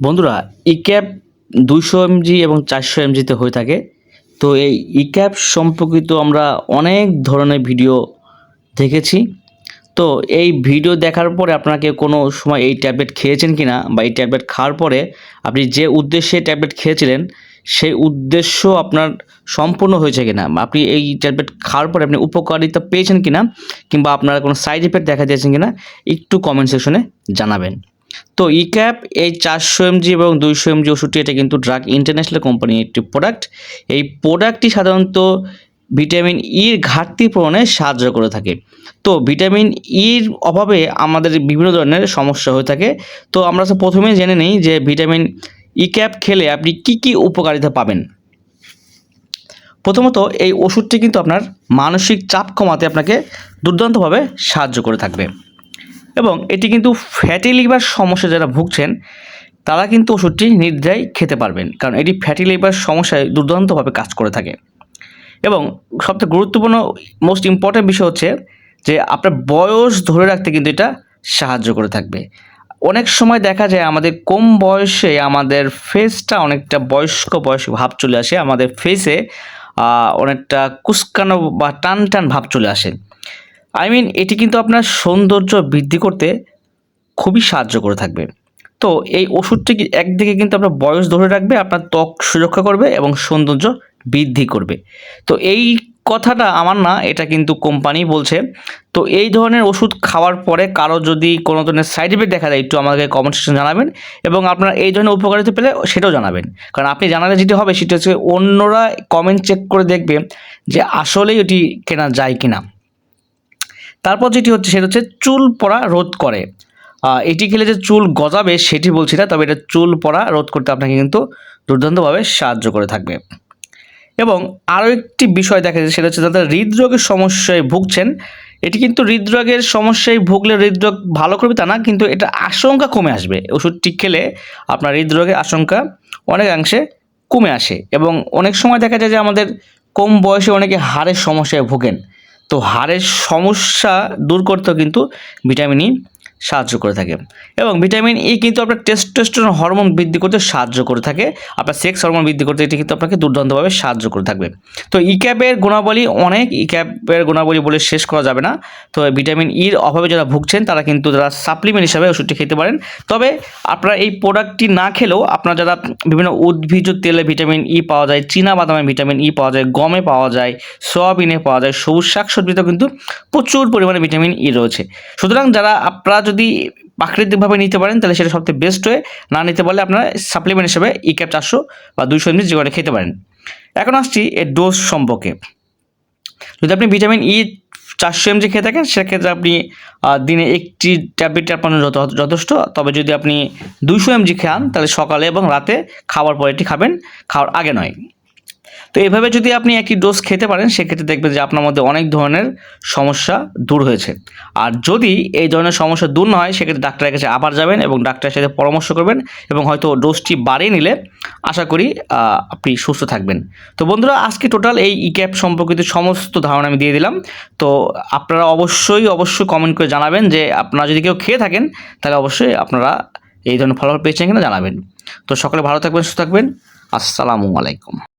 বন্ধুরা ইক্যাপ দুশো এমজি এবং চারশো এমজিতে হয়ে থাকে। তো এই ইক্যাপ সম্পর্কিত আমরা অনেক ধরনের ভিডিও দেখেছি। তো এই ভিডিও দেখার পরে আপনাকে কোনো সময় এই ট্যাবলেট খেয়েছেন কি না বা এই ট্যাবলেট খাওয়ার পরে আপনি যে উদ্দেশ্যে ট্যাবলেট খেয়েছিলেন, সেই উদ্দেশ্য আপনার সম্পূর্ণ হয়েছে কিনা আপনি এই ট্যাবলেট খাওয়ার পরে আপনি উপকারিতা পেয়েছেন কিনা কিংবা আপনার কোনো সাইড ইফেক্ট দেখা দিয়েছেন কিনা, একটু কমেন্ট সেকশনে জানাবেন। তো ইক্যাপ এই চারশো এমজি এবং দুইশো এমজি ওষুধটি, এটা কিন্তু ড্রাগ ইন্টারন্যাশনাল কোম্পানির একটি প্রোডাক্ট এই প্রোডাক্টটি সাধারণত ভিটামিন ইর ঘাটতি পূরণে সাহায্য করে থাকে। তো ভিটামিন ইর অভাবে আমাদের বিভিন্ন ধরনের সমস্যা হয়ে থাকে। তো আমরা তো প্রথমে জেনে নিই যে ভিটামিন ই ক্যাপ খেলে আপনি কি কি উপকারিতা পাবেন। প্রথমত, এই ওষুধটি কিন্তু আপনার মানসিক চাপ কমাতে আপনাকে দুর্দান্তভাবে সাহায্য করে থাকবে। এবং এটি কিন্তু ফ্যাটি লিভার সমস্যা যারা ভুগছেন, তারা কিন্তু ওষুধটি নির্দ্রায় খেতে পারবেন। কারণ এটি ফ্যাটি লিভার সমস্যায় দুর্দান্তভাবে কাজ করে থাকে। এবং সবচেয়ে গুরুত্বপূর্ণ মোস্ট ইম্পর্ট্যান্ট বিষয় হচ্ছে যে আপনার বয়স ধরে রাখতে কিন্তু এটা সাহায্য করে থাকবে। অনেক সময় দেখা যায় আমাদের কম বয়সে আমাদের ফেসটা অনেকটা বয়স্ক বয়স ভাব চলে আসে, আমাদের ফেসে অনেকটা কুস্কানো বা টান টান ভাব চলে আসে। আই মিন এটি কিন্তু আপনার সৌন্দর্য বৃদ্ধি করতে খুবই সাহায্য করে থাকবে। তো এই ওষুধটি কি- একদিকে কিন্তু আপনার বয়স ধরে রাখবে, আপনার ত্বক সুরক্ষা করবে এবং সৌন্দর্য বৃদ্ধি করবে। তো এই কথাটা আমার না, এটা কিন্তু কোম্পানি বলছে। তো এই ধরনের ওষুধ খাওয়ার পরে কারও যদি কোনো ধরনের সাইড এফেক্ট দেখা যায় একটু আমাকে কমেন্ট সেকশন জানাবেন এবং আপনারা এই ধরনের উপকারিতা পেলে সেটাও জানাবেন। কারণ আপনি জানালে যেটি হবে, সেটা হচ্ছে অন্যরা কমেন্ট চেক করে দেখবে যে আসলেই এটি কেনা যায় কিনা। তারপর যেটি হচ্ছে, সেটা হচ্ছে চুল পড়া রোধ করে। এটি খেলে যে চুল গজাবে সেটি বলছি না, তবে এটা চুল পড়া রোধ করতে আপনাকে কিন্তু দুর্দান্তভাবে সাহায্য করে থাকবে। এবং আরও একটি বিষয় দেখা যায় সেটা হচ্ছে যাদের হৃদরোগের সমস্যায় ভুগছেন, এটি কিন্তু হৃদরোগের সমস্যায় ভুগলে হৃদরোগ ভালো করবে তা না, কিন্তু এটা আশঙ্কা কমে আসবে। ওষুধটি খেলে আপনার হৃদরোগের আশঙ্কা অনেকাংশে কমে আসে। এবং অনেক সময় দেখা যায় যে আমাদের কম বয়সে অনেকে হাড়ের সমস্যায় ভোগেন। তো হাড়ের সমস্যা দূর করতেও কিন্তু ভিটামিন ই সাহায্য করে থাকে। এবং ভিটামিন ই কিন্তু আপনার টেস্টোস্টেরন হরমোন বৃদ্ধি করতে সাহায্য করে থাকে। আপনার সেক্স হরমোন বৃদ্ধি করতে এটি কিন্তু আপনাকে দুর্দান্তভাবে সাহায্য করে থাকবে। তো ই ক্যাপের গুণাবলী অনেক। ই ক্যাপের গুণাবলী বলে শেষ করা যাবে না। তো ভিটামিন ইর অভাবে যারা ভুগছেন, তারা কিন্তু যারা সাপ্লিমেন্ট হিসাবে ওষুধটি খেতে পারেন। তবে আপনারা এই প্রোডাক্টটি না খেলেও আপনারা যারা বিভিন্ন উদ্ভিজ তেলে ভিটামিন ই পাওয়া যায়, চীনা বাদামে ভিটামিন ই পাওয়া যায়, গমে পাওয়া যায়, সয়াবিনে পাওয়া যায়, সবুজ শাকসবজিতেও কিন্তু প্রচুর পরিমাণে ভিটামিন ই রয়েছে। সুতরাং যারা আপনারা যদি প্রাকৃতিকভাবে নিতে পারেন, তাহলে সেটা সবথেকে বেস্ট হয়ে না নিতে পারলে আপনারা সাপ্লিমেন্ট হিসেবে ই ক্যাপ চারশো বা দুইশো এমজি যেগুলো খেতে পারেন। এখন আসছি এর ডোজ সম্পর্কে। যদি আপনি ভিটামিন ই চারশো এমজি খেয়ে থাকেন, সেক্ষেত্রে আপনি দিনে একটি ট্যাবলেট আপনার যথেষ্ট। তবে যদি আপনি দুইশো এমজি খান, তাহলে সকালে এবং রাতে খাওয়ার পরে এটি খাবেন। খাওয়ার আগে নয়। তো এভাবে যদি আপনি একই ডোজ খেতে পারেন, সেক্ষেত্রে দেখবেন যে আপনার মধ্যে অনেক ধরনের সমস্যা দূর হয়েছে। আর যদি এই ধরনের সমস্যা দূর না হয়, সেক্ষেত্রে ডাক্তারের কাছে আবার যাবেন এবং ডাক্তারের সাথে পরামর্শ করবেন এবং হয়তো ডোজটি বাড়িয়ে নিলে আশা করি আপনি সুস্থ থাকবেন। তো বন্ধুরা, আজকে টোটাল এই ই ক্যাপ সম্পর্কিত সমস্ত ধারণা আমি দিয়ে দিলাম। তো আপনারা অবশ্যই অবশ্যই কমেন্ট করে জানাবেন যে আপনারা যদি কেউ খেয়ে থাকেন, তাহলে অবশ্যই আপনারা এই ধরনের ফলাফল পেয়েছেন কিনা জানাবেন। তো সকলে ভালো থাকবেন, সুস্থ থাকবেন। আসসালামু আলাইকুম।